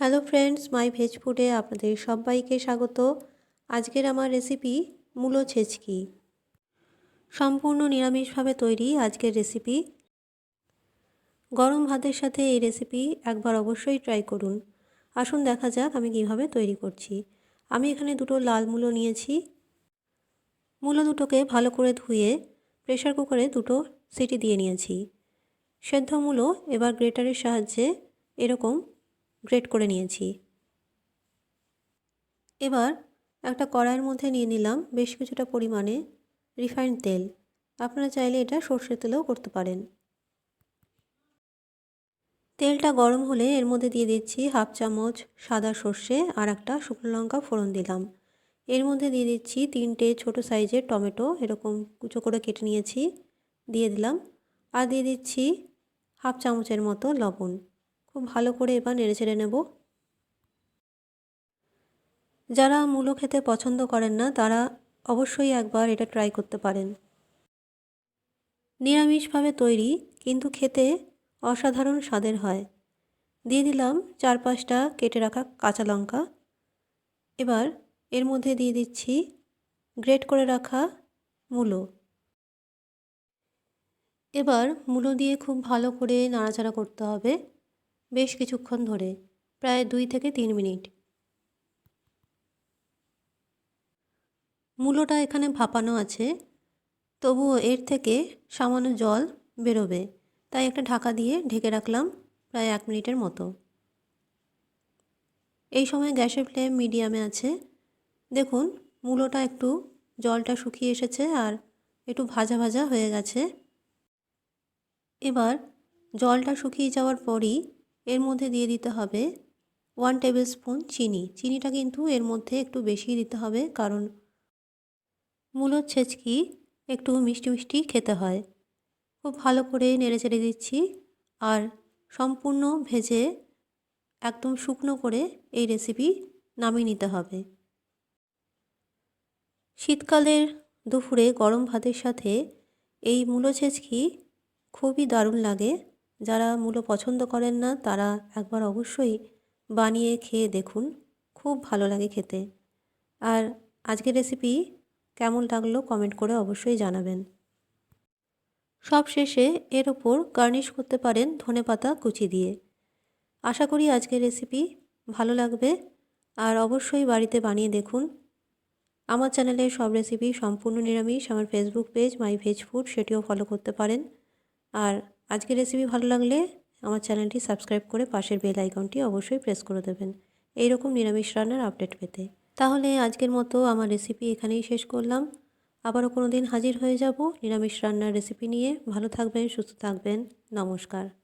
Hello friends মাই veg ফুডে আপনাদের সবাইকে স্বাগত। আজকের আমার রেসিপি মূলো ছেচকি। সম্পূর্ণ নিরামিষভাবে তৈরি আজকের রেসিপি গরম ভাতের সাথে এই রেসিপি একবার অবশ্যই ট্রাই করুন। আসুন দেখা যাক আমি কীভাবে তৈরি করছি। আমি এখানে দুটো লাল মূলো নিয়েছি। মূলো দুটোকে ভালো করে ধুয়ে প্রেশার কুকারে দুটো সিটি দিয়ে নিয়েছি। সেদ্ধ মূলো এবার গ্রেটারের সাহায্যে এরকম গ্রেট করে নিয়েছি। এবার একটা কড়াইয়ের মধ্যে নিয়ে নিলাম বেশ কিছুটা পরিমাণে রিফাইন্ড তেল। আপনারা চাইলে এটা সর্ষের তেলেও করতে পারেন। তেলটা গরম হলে এর মধ্যে দিয়ে দিচ্ছি হাফ চামচ সাদা সর্ষে আর একটা শুকনো লঙ্কা ফোড়ন দিলাম। এর মধ্যে দিয়ে দিচ্ছি তিনটে ছোট সাইজের টমেটো, এরকম কুচো করে কেটে নিয়েছি, দিয়ে দিলাম। আর দিয়ে দিচ্ছি হাফ চামচের মতো লবণ। খুব ভালো করে এবার নেড়ে চেড়ে নেব। যারা মূলো খেতে পছন্দ করেন না, তারা অবশ্যই একবার এটা ট্রাই করতে পারেন। নিরামিষভাবে তৈরি, কিন্তু খেতে অসাধারণ স্বাদের হয়। দিয়ে দিলাম চার পাঁচটা কেটে রাখা কাঁচা লঙ্কা। এবার এর মধ্যে দিয়ে দিচ্ছি গ্রেট করে রাখা মূলো। এবার মূলো দিয়ে খুব ভালো করে নাড়াচাড়া করতে হবে। বেশ কিছুক্ষণ ধরে, প্রায় দুই থেকে তিন মিনিট। মূলোটা এখানে ভাপানো আছে, তবুও এর থেকে সামান্য জল বেরোবে, তাই একটা ঢাকা দিয়ে ঢেকে রাখলাম প্রায় এক মিনিটের মতো। এই সময় গ্যাসের ফ্লেম মিডিয়ামে আছে। দেখুন, মূলোটা একটু জলটা শুকিয়ে এসেছে আর একটু ভাজা ভাজা হয়ে গেছে। এবার জলটা শুকিয়ে যাওয়ার পরই এর মধ্যে দিয়ে দিতে হবে ওয়ান টেবিল স্পুন চিনি। চিনিটা কিন্তু এর মধ্যে একটু বেশি দিতে হবে কারণ মূলোর ছেচকি একটু মিষ্টি মিষ্টি খেতে হয়। খুব ভালো করে নেড়ে চেড়ে দিচ্ছি আর সম্পূর্ণ ভেজে একদম শুকনো করে এই রেসিপি নামিয়ে নিতে হবে। শীতকালের দুপুরে গরম ভাতের সাথে এই মূলো ছেচকি খুবই দারুণ লাগে। যারা মূলো পছন্দ করেন না, তারা একবার অবশ্যই বানিয়ে খেয়ে দেখুন। খুব ভালো লাগে খেতে। আর আজকের রেসিপি কেমন লাগল কমেন্ট করে অবশ্যই জানাবেন। সব শেষে এর ওপর গার্নিশ করতে পারেন ধনে পাতা কুচি দিয়ে। আশা করি আজকের রেসিপি ভালো লাগবে। আর অবশ্যই বাড়িতে বানিয়ে দেখুন। আমার চ্যানেলে সব রেসিপি সম্পূর্ণ নিরামিষ। আমার Facebook page my veg food সেটিও ফলো করতে পারেন। আর আজকের রেসিপি ভালো লাগলে আমার চ্যানেলটি সাবস্ক্রাইব করে পাশের বেল আইকনটি অবশ্যই প্রেস করে দেবেন। এই রকম নিরামিষ রান্নার আপডেট পেতে। তাহলে আজকের মতো আমার রেসিপি এখানেই শেষ করলাম। আবারও কোনো দিন হাজির হয়ে যাব নিরামিষ রান্নার রেসিপি নিয়ে। ভালো থাকবেন, সুস্থ থাকবেন। নমস্কার।